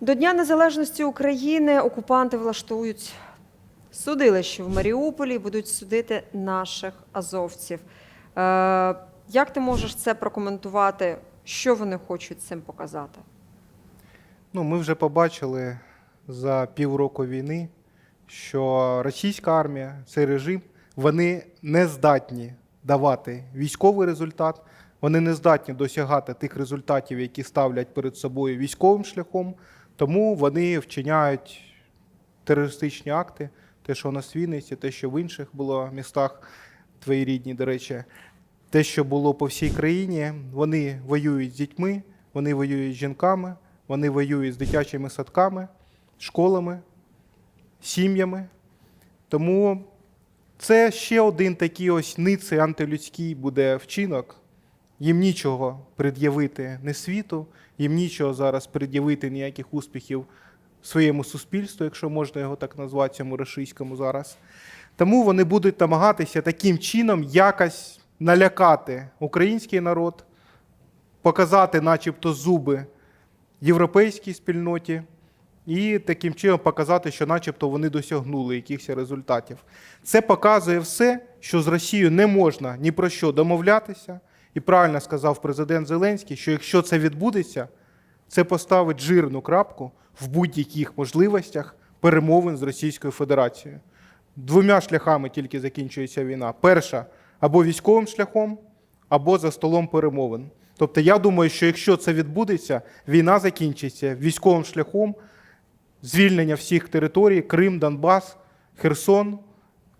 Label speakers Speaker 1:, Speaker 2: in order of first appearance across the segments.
Speaker 1: До Дня Незалежності України окупанти влаштують судилище в Маріуполі, будуть судити наших азовців. Е, як ти можеш це прокоментувати? Що вони хочуть цим показати?
Speaker 2: Ну, ми вже побачили за півроку війни, що російська армія, цей режим, вони не здатні давати військовий результат, вони не здатні досягати тих результатів, які ставлять перед собою військовим шляхом, тому вони вчиняють терористичні акти, те, що на Свінниці, те, що в інших було містах, твої рідні, до речі, те, що було по всій країні, вони воюють з дітьми, вони воюють з жінками, вони воюють з дитячими садками, школами, сім'ями. Тому це ще один такий ось ниций антилюдський буде вчинок. Їм нічого пред'явити не світу, їм нічого зараз пред'явити ніяких успіхів своєму суспільству, якщо можна його так назвати, цьому рашистському зараз. Тому вони будуть намагатися таким чином якось налякати український народ, показати, начебто, зуби європейській спільноті, і таким чином показати, що начебто вони досягнули якихось результатів. Це показує все, що з Росією не можна ні про що домовлятися. І правильно сказав президент Зеленський, що якщо це відбудеться, це поставить жирну крапку в будь-яких можливостях перемовин з Російською Федерацією. Двома шляхами тільки закінчується війна: перша або військовим шляхом, або за столом перемовин. Тобто, я думаю, що якщо це відбудеться, війна закінчиться військовим шляхом, звільнення всіх територій, Крим, Донбас, Херсон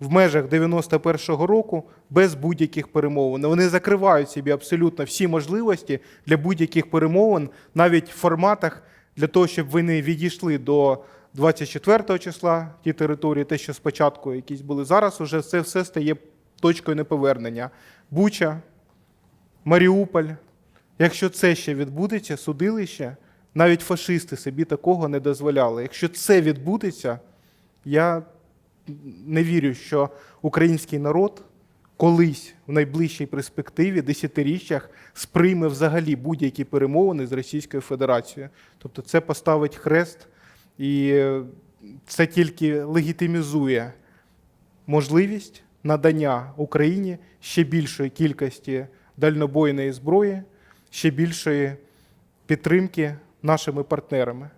Speaker 2: в межах 91-го року без будь-яких перемовин. Вони закривають собі абсолютно всі можливості для будь-яких перемовин, навіть в форматах для того, щоб вони відійшли до 24 числа ті території, те, що спочатку якісь були. Зараз уже це все стає точкою неповернення. Буча, Маріуполь. Якщо це ще відбудеться, судилище, навіть фашисти собі такого не дозволяли. Якщо це відбудеться, я не вірю, що український народ колись в найближчій перспективі, десятиріччях, сприйме взагалі будь-які перемовини з Російською Федерацією. Тобто це поставить хрест, і е, це тільки легітимізує можливість надання Україні ще більшої кількості дальнобойної зброї, ще більшої підтримки нашими партнерами.